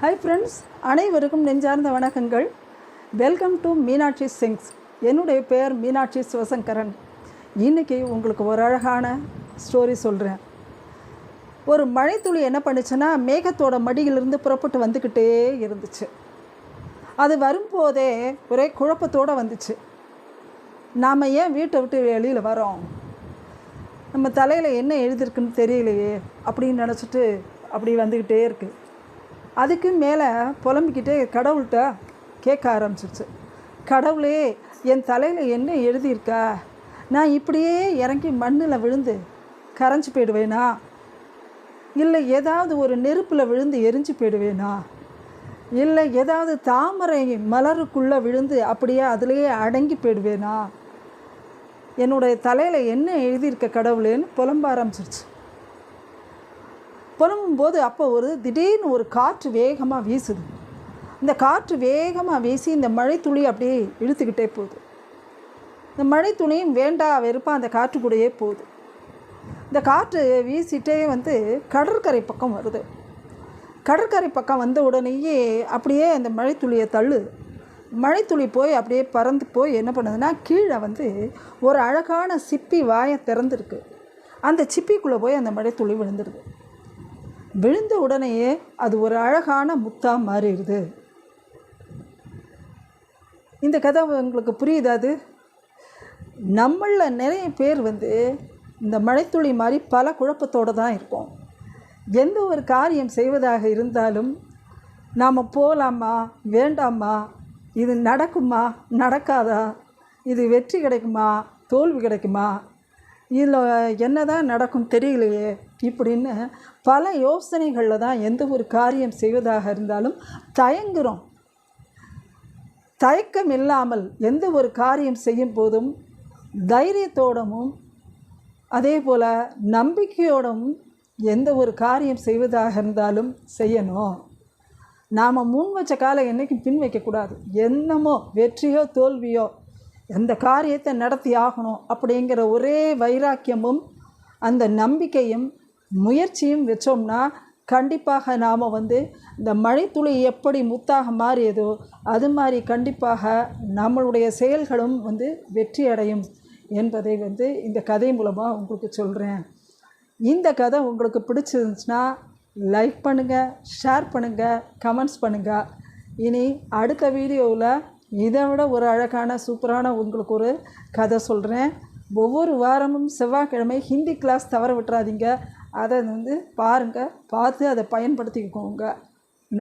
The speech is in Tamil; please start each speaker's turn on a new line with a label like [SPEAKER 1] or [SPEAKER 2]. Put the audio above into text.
[SPEAKER 1] ஹாய் ஃப்ரெண்ட்ஸ் அனைவருக்கும் நெஞ்சார்ந்த வணக்கங்கள். வெல்கம் டு மீனாட்சி சிங்ஸ் என்னுடைய பெயர் மீனாட்சி சிவசங்கரன். இன்றைக்கி உங்களுக்கு ஒரு அழகான ஸ்டோரி சொல்கிறேன் ஒரு மழைத்துளி என்ன பண்ணுச்சுன்னா மேகத்தோட மடியிலிருந்து புறப்பட்டு வந்துக்கிட்டே இருந்துச்சு. அது வரும்போதே ஒரே குழப்பத்தோடு வந்துச்சு. நாம் ஏன் வீட்டை விட்டு வெளியில் வரோம் நம்ம தலையில் என்ன எழுதியிருக்குன்னு தெரியலையே அப்படின்னு நினச்சிட்டு அப்படி வந்துக்கிட்டே இருக்குது அதுக்கு மேலே புலம்பிக்கிட்டே கடவுள்கிட்ட கேட்க ஆரம்பிச்சிருச்சு. கடவுளே என் தலையில் என்ன எழுதியிருக்கா? நான் இப்படியே இறங்கி மண்ணில் விழுந்து கரைஞ்சி போயிடுவேனா? இல்லை ஏதாவது ஒரு நெருப்பில் விழுந்து எரிஞ்சு போயிடுவேனா? இல்லை ஏதாவது தாமரை மலருக்குள்ளே விழுந்து அப்படியே அதுலேயே அடங்கி போயிடுவேனா? என்னுடைய தலையில் என்ன எழுதியிருக்க கடவுளேன்னு புலம்ப ஆரம்பிச்சிருச்சு. புலம்பும்போது அப்போ ஒரு திடீர்னு ஒரு காற்று வேகமாக வீசுது. இந்த காற்று வேகமாக வீசி இந்த மழைத்துளி அப்படியே இழுத்துக்கிட்டே போகுது. இந்த மழைத்துளியும் வேண்டா வெறுப்பாக அந்த காற்று கூடயே போகுது. இந்த காற்று வீசிட்டே வந்து கடற்கரை பக்கம் வருது. கடற்கரை பக்கம் வந்த உடனேயே அப்படியே அந்த மழைத்துளியை தள்ளுது மழைத்துளி போய் அப்படியே பறந்து போய் என்ன பண்ணுதுன்னா கீழே வந்து ஒரு அழகான சிப்பி வாயை திறந்துருக்கு. அந்த சிப்பிக்குள்ளே போய் அந்த மழைத்துளி விழுந்துருது. விழுந்த உடனேயே அது ஒரு அழகான முத்தாக மாறிடுது. இந்த கதை உங்களுக்கு புரியுதா அது? நம்மளில் நிறைய பேர் வந்து இந்த மழைத்துளி மாதிரி பல குழப்பத்தோடு தான் இருப்போம். எந்த ஒரு காரியம் செய்வதாக இருந்தாலும் நாம் போகலாமா வேண்டாமா இது நடக்குமா நடக்காதா இது வெற்றி கிடைக்குமா தோல்வி கிடைக்குமா இதில் என்ன தான் நடக்கும் தெரியலையே இப்படின்னு பல யோசனைகளில் தான் எந்த ஒரு காரியம் செய்வதாக இருந்தாலும் தயங்குகிறோம் தயக்கம் இல்லாமல் எந்த ஒரு காரியம் செய்யும் போதும் தைரியத்தோடமும் அதே போல் நம்பிக்கையோடவும் எந்த ஒரு காரியம் செய்வதாக இருந்தாலும் செய்யணும். நாம் முன் வச்ச காலம் என்றைக்கும் பின் வைக்கக்கூடாது. என்னமோ வெற்றியோ தோல்வியோ எந்த காரியத்தை நடத்தி ஆகணும் அப்படிங்கிற ஒரே வைராக்கியமும் அந்த நம்பிக்கையும் முயற்சியும் வச்சோம்னா கண்டிப்பாக நாம் வந்து இந்த மழைத்துளி எப்படி முத்தாக மாறியதோ அது மாதிரி கண்டிப்பாக நம்மளுடைய செயல்களும் வந்து வெற்றி அடையும் என்பதை வந்து இந்த கதை மூலமாக உங்களுக்கு சொல்கிறேன் இந்த கதை உங்களுக்கு பிடிச்சிருந்துச்சுன்னா லைக் பண்ணுங்கள் ஷேர் பண்ணுங்கள் கமெண்ட்ஸ் பண்ணுங்கள் இனி அடுத்த வீடியோவில் இதை விட ஒரு அழகான சூப்பரான உங்களுக்கு ஒரு கதை சொல்கிறேன் ஒவ்வொரு வாரமும் செவ்வாய்க்கிழமை ஹிந்தி கிளாஸ் தவற விட்டுறாதீங்க. அதை வந்து பாருங்கள் பார்த்து அதை பயன்படுத்திக்கோங்க.